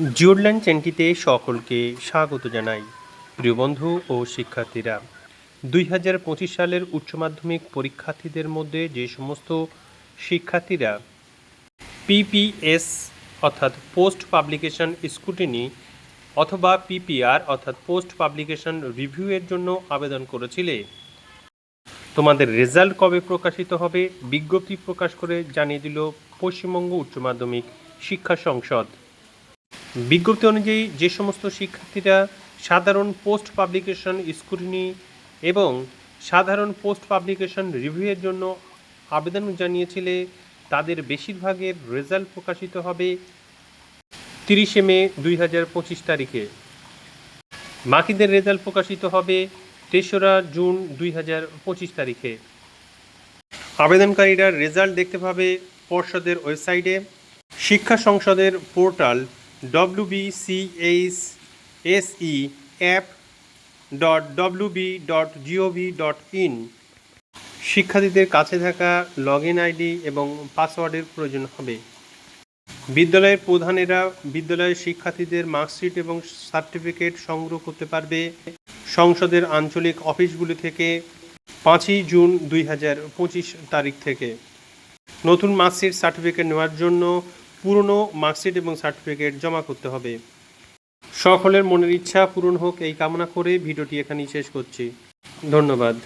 জিওরল্যান্ড চ্যানেলটিতে সকলকে স্বাগত জানাই। প্রিয় বন্ধু ও শিক্ষার্থীরা, দুই হাজার পঁচিশ সালের উচ্চ মাধ্যমিক পরীক্ষার্থীদের মধ্যে যে সমস্ত শিক্ষার্থীরা পিপিএস অর্থাৎ পোস্ট পাবলিকেশন স্কুটিনি অথবা পিপিআর অর্থাৎ পোস্ট পাবলিকেশন রিভিউয়ের জন্য আবেদন করেছিলে, তোমাদের রেজাল্ট কবে প্রকাশিত হবে বিজ্ঞপ্তি প্রকাশ করে জানিয়ে দিল পশ্চিমবঙ্গ উচ্চ মাধ্যমিক শিক্ষা সংসদ। বিজ্ঞপ্তি অনুযায়ী যে সমস্ত শিক্ষার্থীরা সাধারণ পোস্ট পাবলিকেশন স্ক্রুটিনি এবং সাধারণ পোস্ট পাবলিকেশন রিভিউয়ের জন্য আবেদন জানিয়েছিলে, তাদের বেশিরভাগের রেজাল্ট প্রকাশিত হবে তিরিশে মে দুই হাজার পঁচিশ তারিখে। বাকিদের রেজাল্ট প্রকাশিত হবে তেসরা জুন দুই হাজার পঁচিশ তারিখে। আবেদনকারীরা রেজাল্ট দেখতে পাবে পর্ষদের ওয়েবসাইটে। শিক্ষা সংসদের portal W BCH SE app dot W B dot GOV dot in শিক্ষার্থীদের কাছে থাকা লগ ইন আইডি এবং পাসওয়ার্ডের প্রয়োজন হবে। বিদ্যালয়ের প্রধানেরা বিদ্যালয়ের শিক্ষার্থীদের মার্কশিট এবং সার্টিফিকেট সংগ্রহ করতে পারবে। সংসদের আঞ্চলিক অফিসগুলি থেকে পাঁচই জুন দুই হাজার পঁচিশ তারিখ থেকে। নতুন মার্কশিট সার্টিফিকেট নেওয়ার জন্য পুরনো মার্কশিট এবং সার্টিফিকেট জমা করতে হবে। সকলের মনের ইচ্ছা পূরণ হোক, এই কামনা করে ভিডিওটি এখানেই শেষ করছি। ধন্যবাদ।